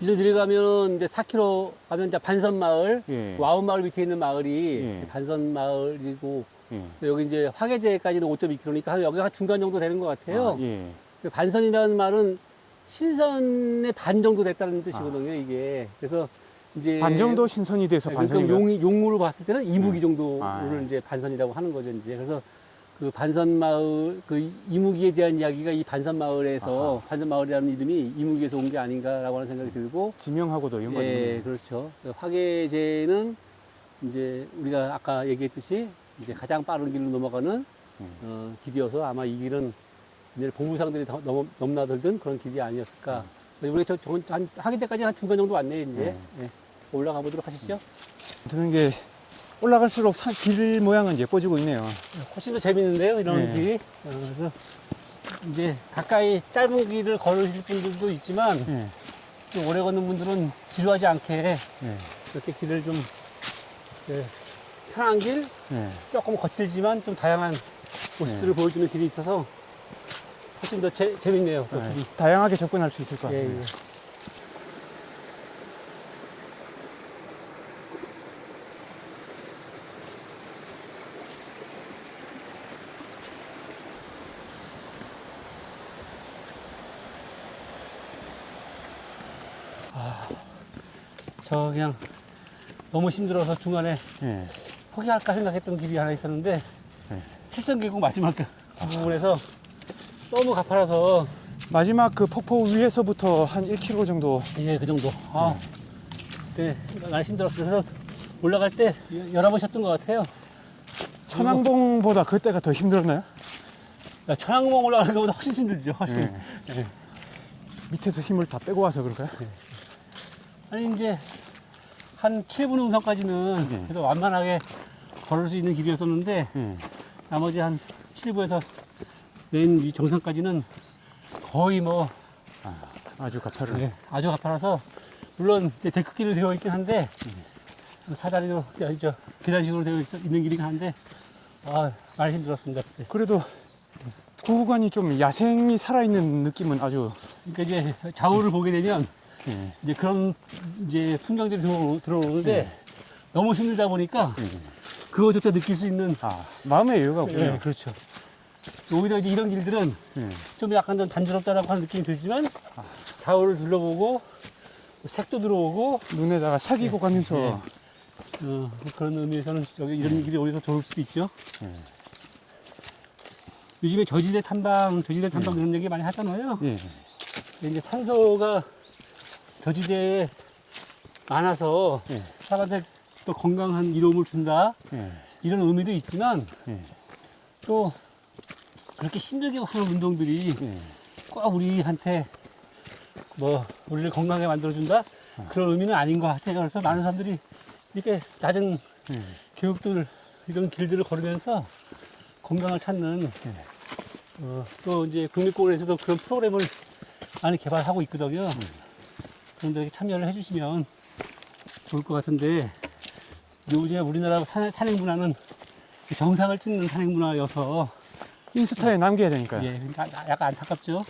일로 내려가면 이제 4km 가면 이제 반선 마을, 예. 와운 마을 밑에 있는 마을이 예. 반선 마을이고 예. 여기 이제 화계제까지는 5.2km니까 여기가 한 중간 정도 되는 것 같아요. 아, 예. 그 반선이라는 말은 신선의 반 정도 됐다는 뜻이거든요, 이게. 그래서 이제 반 정도 신선이 돼서 네, 그러니까 반선인가요? 용, 용으로 봤을 때는 이무기 음. 정도를 아. 이제 반선이라고 하는 거죠, 이제. 그래서 그 반선 마을, 그 이무기에 대한 이야기가 이 반선 마을에서 아하. 반선 마을이라는 이름이 이무기에서 온 게 아닌가라고 하는 생각이 들고 지명하고도 연관이 예, 있네요. 그렇죠. 그 화계제는 이제 우리가 아까 얘기했듯이 이제 가장 빠른 길로 넘어가는 음. 어, 길이어서 아마 이 길은 옛날에 보부상들이 다 넘, 넘나들던 그런 길이 아니었을까. 우리 저, 저, 한, 화계제까지 한 중간 정도 왔네, 이제. 예. 올라가 보도록 하시죠. 드는 게 올라갈수록 산, 길 모양은 예뻐지고 있네요. 훨씬 더 재밌는데요, 이런 네. 길이. 어, 그래서 이제 가까이 짧은 길을 걸으실 분들도 있지만 예. 좀 오래 걷는 분들은 지루하지 않게 예. 이렇게 길을 좀 예, 편한 길, 예. 조금 거칠지만 좀 다양한 모습들을 네. 보여주는 길이 있어서 훨씬 더 재, 재밌네요. 길이. 다양하게 접근할 수 있을 것 예, 같습니다. 예. 아, 저 그냥 너무 힘들어서 중간에 예. 포기할까 생각했던 길이 하나 있었는데 네. 칠성 계곡 마지막 그 부분에서 너무 가파라서 마지막 그 폭포 위에서부터 한 1km 정도 예, 그 정도. 아, 그때 많이 힘들었어요. 그래서 올라갈 때 여러 번 쉬었던 것 같아요. 천왕봉보다 그때가 더 힘들었나요? 야, 천왕봉 올라가는 것보다 훨씬 힘들죠, 훨씬. 예. 예. 밑에서 힘을 다 빼고 와서 그럴까요? 아니, 이제 한 7분 응선까지는 네. 그래도 완만하게 걸을 수 있는 길이었었는데 예. 나머지 한 7부에서 맨 위 정상까지는 거의 뭐 아 주 가파른. 네, 아주 가파라서 물론 이제 데크길로 되어 있긴 한데 사다리로 아니, 저 계단식으로 되어 있, 있는 길이긴 한데 아 많이 힘들었습니다. 그때. 그래도 그 구간이 좀 야생이 살아있는 느낌은 아주 그러니까 이제 좌우를 보게 되면 예. 이제 그런 이제 풍경들이 들어오, 들어오는데 네. 너무 힘들다 보니까 그거조차 느낄 수 있는 아 마음의 여유가 없군요. 예, 그렇죠. 오히려 이제 이런 길들은 예. 좀 약간 좀 단조롭다라고 하는 느낌이 들지만 좌우를 둘러보고 색도 들어오고 눈에다가 사귀고 가면서 예. 어, 그런 의미에서는 여기 이런 길이 오히려 더 좋을 수도 있죠. 예. 요즘에 저지대 탐방, 저지대 탐방 이런 얘기 많이 하잖아요. 예. 근데 이제 산소가 저지대에 많아서 예. 사람한테 또 건강한 이로움을 준다 예. 이런 의미도 있지만 예. 또 그렇게 힘들게 하는 운동들이 예. 꼭 우리한테 뭐 우리를 건강하게 만들어준다 그런 의미는 아닌 것 같아요. 그래서 많은 사람들이 이렇게 낮은 예. 교육들 이런 길들을 걸으면서 건강을 찾는 어, 또 이제 국립공원에서도 그런 프로그램을 많이 개발하고 있거든요. 데 참여를 해주시면 좋을 것 같은데 요즘에 우리나라 산, 산행 문화는 정상을 찍는 산행 문화여서 인스타에 남겨야 되니까요. 예, 그러니까 약간 안타깝죠.